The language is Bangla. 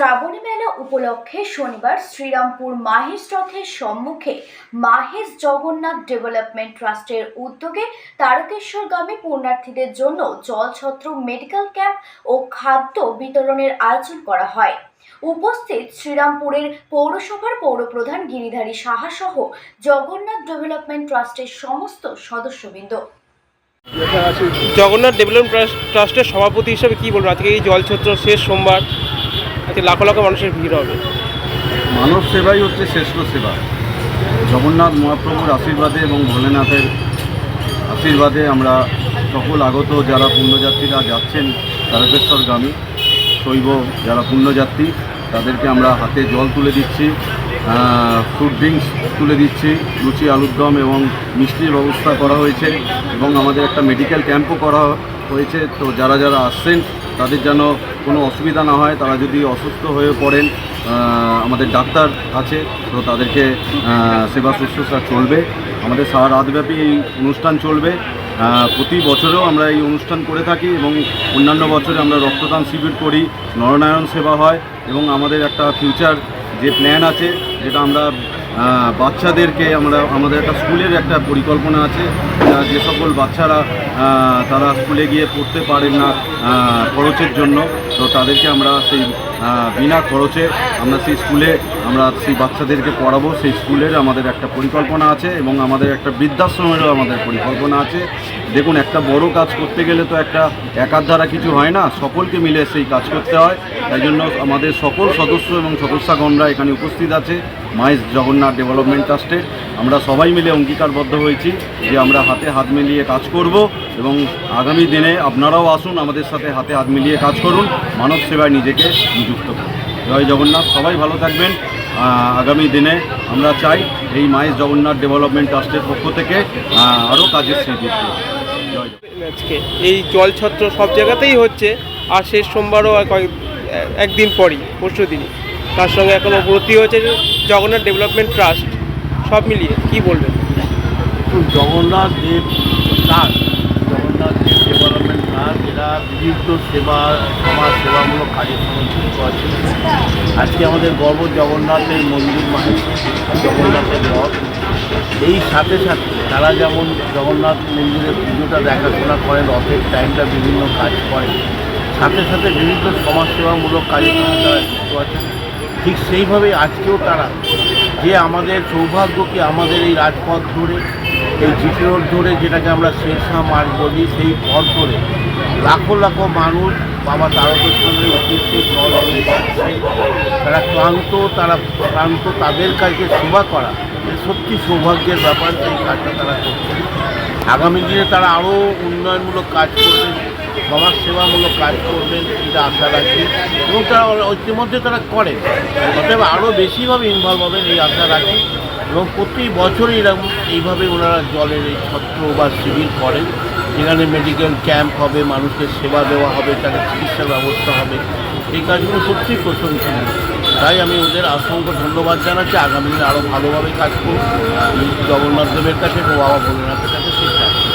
শ্রাবণী মেলা উপলক্ষে শনিবার শ্রীরামপুর মাহেশ রথের সম্মুখে মাহেশ জগন্নাথ ডেভেলপমেন্ট ট্রাস্টের উদ্যোগে তারকেশ্বর তারকেশ্বরগামী পুণ্যার্থীদের জন্য জলছত্র মেডিকেল ক্যাম্প ও খাদ্য বিতরণের আয়োজন করা হয়। উপস্থিত শ্রীরামপুরের পৌরসভার পৌরপ্রধান গিরিধারী সাহা সহ জগন্নাথ ডেভেলপমেন্ট ট্রাস্টের সমস্ত সদস্যবৃন্দ। জগন্নাথ ডেভেলপমেন্ট ট্রাস্ট- ট্রাস্টের সভাপতি হিসেবে কি বলব? আজকে এই জলছত্র শেষ সোমবার। আজকে লাখো লাখো মানুষের ভিড় হবে। মানব সেবাই হচ্ছে শ্রেষ্ঠ সেবা। জগন্নাথ মহাপ্রভুর আশীর্বাদে এবং ভোলেনাথের আশীর্বাদে আমরা সকল আগত যারা পুণ্যযাত্রীরা যাচ্ছেন তারকেশ্বরগামী, শৈব যারা পুণ্যযাত্রী, তাদেরকে আমরা হাতে জল তুলে দিচ্ছি ফ্রুট ড্রিঙ্কস তুলে দিচ্ছি, লুচি, আলুর দম এবং মিষ্টির ব্যবস্থা করা হয়েছে এবং আমাদের একটা মেডিকেল ক্যাম্পও করা হয়েছে। তো যারা যারা আসছেন তাদের যেন কোনো অসুবিধা না হয়, তারা যদি অসুস্থ হয়ে পড়েন আমাদের ডাক্তার আছে, তো তাদেরকে সেবা শুশ্রূষা চলবে। আমাদের সারা রাতব্যাপী এই অনুষ্ঠান চলবে। প্রতি বছরেও আমরা এই অনুষ্ঠান করে থাকি এবং অন্যান্য বছরে আমরা রক্তদান শিবির করি, নরনারায়ণ সেবা হয় এবং আমাদের একটা ফিউচার যে প্ল্যান আছে, যেটা আমরা বাচ্চাদেরকে আমরা, আমাদের একটা স্কুলের একটা পরিকল্পনা আছে, যে সকল বাচ্চারা তারা স্কুলে গিয়ে পড়তে পারেন না খরচের জন্য, তো তাদেরকে আমরা সেই বিনা খরচে আমরা সেই স্কুলে, আমরা সেই বাচ্চাদেরকে পড়াবো। সেই স্কুলের আমাদের একটা পরিকল্পনা আছে এবং আমাদের একটা বৃদ্ধাশ্রমেরও আমাদের পরিকল্পনা আছে। দেখুন, একটা বড় কাজ করতে গেলে তো একটা একার দ্বারা কিছু হয় না, সকলকে মিলে সেই কাজ করতে হয়। তাই জন্য আমাদের সকল সদস্য এবং সদস্যগণরা এখানে উপস্থিত আছে, মাইস জগন্নাথ ডেভেলপমেন্ট ট্রাস্টে আমরা সবাই মিলে অঙ্গীকারবদ্ধ হয়েছি যে আমরা হাতে হাত মিলিয়ে কাজ করব এবং আগামী দিনে আপনারাও আসুন, আমাদের সাথে হাতে হাত মিলিয়ে কাজ করুন, মানব সেবায় নিজেকে নিযুক্ত করুন। জয় জগন্নাথ, সবাই ভালো থাকবেন। আগামী দিনে আমরা চাই এই মাইস জগন্নাথ ডেভেলপমেন্ট ট্রাস্টের পক্ষ থেকে আরও কাজের জগন্নাথ। আজকে। এই জলছত্র সব জায়গাতেই হচ্ছে, আর শেষ সোমবারও কয়েক, একদিন পরই, পরশু দিনই। তার সঙ্গে এখনও ভর্তি হয়েছে জগন্নাথ ডেভেলপমেন্ট ট্রাস্ট, সব মিলিয়ে, কি বলবেন? Jagannath Dev trust, Jagannath Dev development trust, এরা বিভিন্ন সেবা, সমাজ সেবামূলক কাজের সঙ্গে আজকে আমাদের গর্ব জগন্নাথের মন্দির মানে জগন্নাথের রথ। এই সাথে সাথে তারা যেমন জগন্নাথ মন্দিরের পুজোটা দেখাশোনা করেন রথের টাইমটা বিভিন্ন কাজ করেন, সাথে সাথে বিভিন্ন সমাজসেবামূলক সঙ্গে তারা যুক্ত আছে ঠিক সেইভাবে আজকেও তারা যে আমাদের সৌভাগ্যকে আমাদের এই রাজপথ ধরে, এই জিটি রোড ধরে যেটাকে আমরা শেরশাহ মার্গ বলি, সেই পথ ধরে লাখো লাখো মানুষ বাবা তারকেশ্বরের উদ্দেশ্যে জল তারা ক্লান্ত তারা ক্লান্ত, তাদের কাছে সেবা করা সত্যি সৌভাগ্যের ব্যাপার সেই কাজটা তারা করছে। আগামী দিনে তারা আরও উন্নয়নমূলক কাজ করবেন, সমাজ সেবামূলক কাজ করবেন, এটা আশা রাখি। এবং তারা ইতিমধ্যে তারা করেন অতএব আরও বেশিভাবে ইনভলভ হবেন, এই আশা রাখি। এবং প্রতি বছরই এরকম, এইভাবে ওনারা জলের এই ছত্র বা শিবির করেন, যেখানে মেডিকেল ক্যাম্প হবে মানুষকে সেবা দেওয়া হবে, তাদের চিকিৎসার ব্যবস্থা হবে। এই কাজগুলো সত্যিই প্রশংসনীয়। তাই আমি ওদের অসংখ্য ধন্যবাদ জানাচ্ছি। আগামী দিনে আরও ভালোভাবে কাজ করব জগন্নাথ দেবের কাছে বাবা ভোলেনাথের কাছে চাই